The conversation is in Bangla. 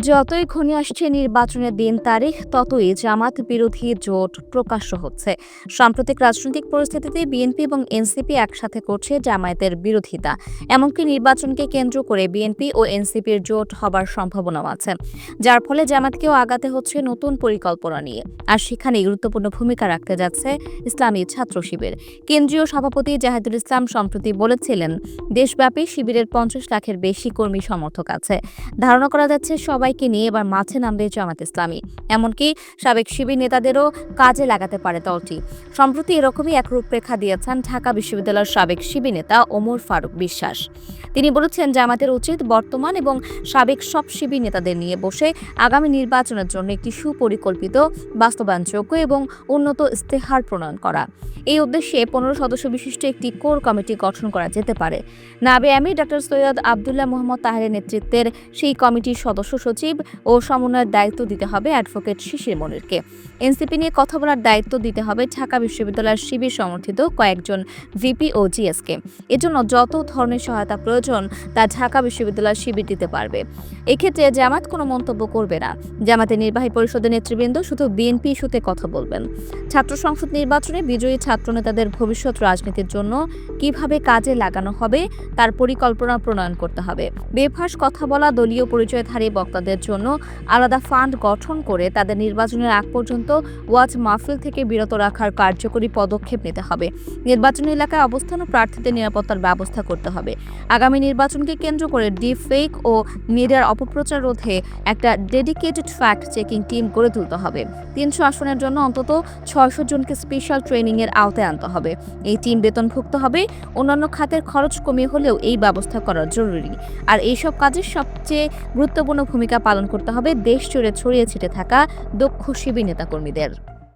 যতই ঘনিয়ে আসছে নির্বাচনের দিন তারিখ, ততই জামাত বিরোধী জোট প্রকাশ্য হচ্ছে। সাম্প্রতিক রাজনৈতিক পরিস্থিতিতে বিএনপি এবং এনসিপি একসাথে করছে জামায়াতের বিরোধিতা। এমনকি নির্বাচনকে কেন্দ্র করে বিএনপি ও এনসিপির জোট হবার সম্ভাবনাও আছে। যার ফলে জামাতকেও আগাতে হচ্ছে নতুন পরিকল্পনা নিয়ে। আর সেখানে গুরুত্বপূর্ণ ভূমিকা রাখতে যাচ্ছে ইসলামী ছাত্র শিবির। কেন্দ্রীয় সভাপতি জাহিদুল ইসলাম সম্প্রতি বলেছিলেন, দেশব্যাপী শিবিরের পঞ্চাশ লাখের বেশি কর্মী সমর্থক আছে। ধারণা করা যাচ্ছে সবাইকে নিয়ে এবার মাঠে নামবে জামাত ইসলামী। এমনকি সাবেক শিবির নেতাদেরও কাজে লাগাতে পারে দলটি। সম্প্রতি এরকমই এক রূপরেখা দিয়েছেন ঢাকা বিশ্ববিদ্যালয়ের সাবেক শিবির নেতা ওমর ফারুক বিশ্বাস। তিনি বলেছেন জামাতের উচিত বর্তমান এবং সাবেক সব শিবির নেতাদের নিয়ে বসে আগামী নির্বাচনের জন্য একটি সুপরিকল্পিত, বাস্তবায়নযোগ্য এবং উন্নত ইস্তেহার প্রণয়ন করা। এই উদ্দেশ্যে পনেরো সদস্য বিশিষ্ট একটি কোর কমিটি গঠন করা যেতে পারে। নাবে আমি ডক্টর সৈয়দ আবদুল্লাহ মোহাম্মদ তাহেরের নেতৃত্বের সেই কমিটির সদস্য সচিব ও সমন্বয়ের দায়িত্ব দিতে হবে অ্যাডভোকেট শিশির মনিরকে। এনসিপি নিয়ে কথা বলার দায়িত্ব দিতে হবে ঢাকা বিশ্ববিদ্যালয়ের শিবির সমর্থিত কয়েকজন ভিপি ও জিএসকে। এজন্য যত ধরনের সহায়তা প্রয়োজন তা ঢাকা বিশ্ববিদ্যালয়ের শিবির দিতে পারবে। এক্ষেত্রে জামাত কোনো মন্তব্য করবে না। জামাতের নির্বাহী পরিষদের নেতৃবৃন্দ শুধু বিএনপি ইস্যুতে কথা বলবেন। ছাত্র সংসদ নির্বাচনে বিজয়ী ছাত্রনেতাদের ভবিষ্যৎ রাজনীতির জন্য কীভাবে কাজে লাগানো হবে, তার পরিকল্পনা প্রণয়ন করতে হবে। বেফাস কথা বলা, দলীয় পরিচয়ধারী বক্তাদের জন্য আলাদা ফান্ড গঠন করে তাদের নির্বাচনের আগ পর্যন্ত ওয়াজ মাহফিল থেকে বিরত রাখার কার্যকরী পদক্ষেপ নিতে হবে। নির্বাচনী এলাকায় অবস্থান ও প্রার্থীদের নিরাপত্তার ব্যবস্থা করতে হবে। আগামী নির্বাচনকে কেন্দ্র করে ডিপ ফেক ও মিডিয়ার অপপ্রচার রোধে একটা ডেডিকেটেড ফ্যাক্ট চেকিং টিম গড়ে তুলতে হবে। তিনশো আসনের জন্য অন্তত ছয়শো জনকে স্পেশাল ট্রেনিং এর আওতায় আনতে হবে। এই টিম বেতনভুক্ত হবে। অন্যান্য খাতের খরচ কমিয়ে হলেও এই ব্যবস্থা করা জরুরি। আর এইসব কাজের সবচেয়ে গুরুত্বপূর্ণ ভূমিকা পালন করতে হবে। দেশ জুড়ে ছড়িয়ে ছিটে থাকা দক্ষ শিবির নেতাকর্মীদের।